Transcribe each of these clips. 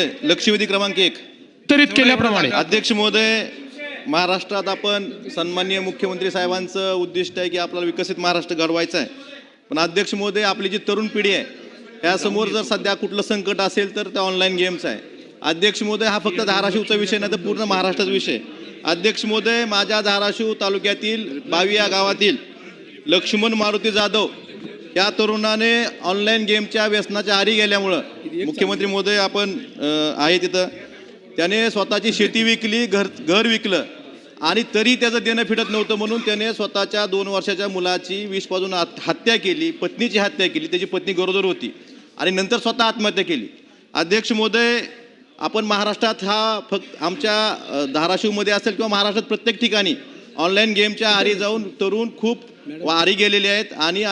लक्षवेधी क्रमांक एक. वितरित केल्याप्रमाणे. अध्यक्ष महोदय महाराष्ट्रात आपण सन्माननीय मुख्यमंत्री साहेबांचं उद्दिष्ट आहे की आपल्याला विकसित महाराष्ट्र घडवायचं आहे. पण अध्यक्ष महोदय आपली जी तरुण पिढी आहे यासमोर जर सध्या कुठलं संकट असेल तर ते ऑनलाईन गेम्स आहे. अध्यक्ष महोदय हा फक्त धाराशिवचा विषय नाही तर पूर्ण महाराष्ट्राचा विषय. अध्यक्ष महोदय माझ्या धाराशिव तालुक्यातील बावी या गावातील लक्ष्मण मारुती जाधव या तरुणाने ऑनलाईन गेमच्या व्यसनाच्या आरी गेल्यामुळं मुख्यमंत्री महोदय आपण आहे तिथं. त्याने स्वतःची शेती विकली घर घर विकलं. आणि तरी त्याचं देणं फिटत नव्हतं म्हणून त्याने स्वतःच्या दोन वर्षाच्या मुलाची विष पाजून हत्या केली पत्नीची हत्या केली त्याची पत्नी गरोदर होती. आणि नंतर स्वतः आत्महत्या केली. अध्यक्ष महोदय आपण महाराष्ट्रात हा फक्त आमच्या धाराशिवमध्ये असेल किंवा महाराष्ट्रात प्रत्येक ठिकाणी ऑनलाईन गेमच्या आरी जाऊन तरुण खूप आरी गेलेले आहेत आणि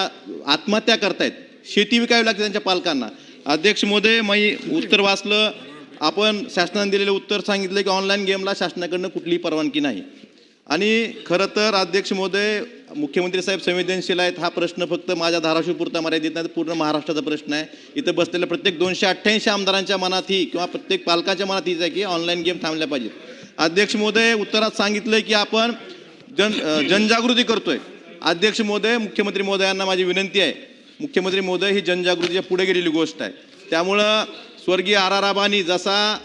आत्महत्या करतायत. शेती विकावी लागते त्यांच्या पालकांना. अध्यक्ष महोदय मी उत्तर वाचलं. आपण शासनाने दिलेलं उत्तर सांगितलं की ऑनलाईन गेमला शासनाकडनं कुठलीही परवानगी नाही. आणि खरं तर अध्यक्ष महोदय मुख्यमंत्री साहेब संवेदनशील आहेत. हा प्रश्न फक्त माझ्या धाराशिवपुरता मर्यादित नाही तर पूर्ण महाराष्ट्राचा प्रश्न आहे. इथं बसलेल्या प्रत्येक दोनशे अठ्ठ्याऐंशी आमदारांच्या मनात ही किंवा प्रत्येक पालकाच्या मनात हीच आहे की ऑनलाईन गेम थांबल्या पाहिजेत. अध्यक्ष महोदय उत्तरात सांगितलं की आपण जन जनजागृती करतोय. अध्यक्ष महोदय मुख्यमंत्री महोदयांना माझी विनंती आहे. मुख्यमंत्री महोदय ही जनजागृतीच्या पुढे गेलेली गोष्ट आहे. त्यामुळं स्वर्गीय आर आर आबांनी जसा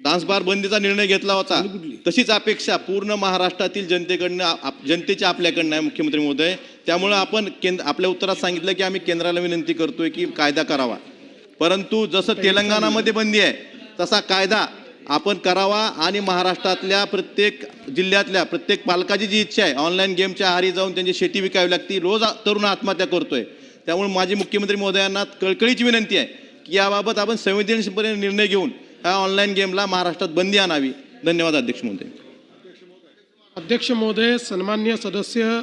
डान्स बार बंदीचा निर्णय घेतला होता तशीच अपेक्षा पूर्ण महाराष्ट्रातील जनतेकडनं आप- जनतेच्या आपल्याकडनं आहे मुख्यमंत्री महोदय त्यामुळं आपण केंद्र आपल्या उत्तरात सांगितलं की आम्ही केंद्राला विनंती करतोय की कायदा करावा. परंतु जसं तेलंगणामध्ये बंदी आहे तसा कायदा आपण करावा आणि महाराष्ट्रातल्या प्रत्येक जिल्ह्यातल्या प्रत्येक पालकाची जी इच्छा आहे ऑनलाईन गेमच्या आहारी जाऊन त्यांची शेती विकावी लागती रोज तरुण आत्महत्या करतोय. त्यामुळे माझी मुख्यमंत्री महोदयांना कळकळीची विनंती आहे की याबाबत आपण संवेदनशीलपणे निर्णय घेऊन ह्या ऑनलाईन गेमला महाराष्ट्रात बंदी आणावी. धन्यवाद अध्यक्ष महोदय. अध्यक्ष महोदय सन्मान्य सदस्य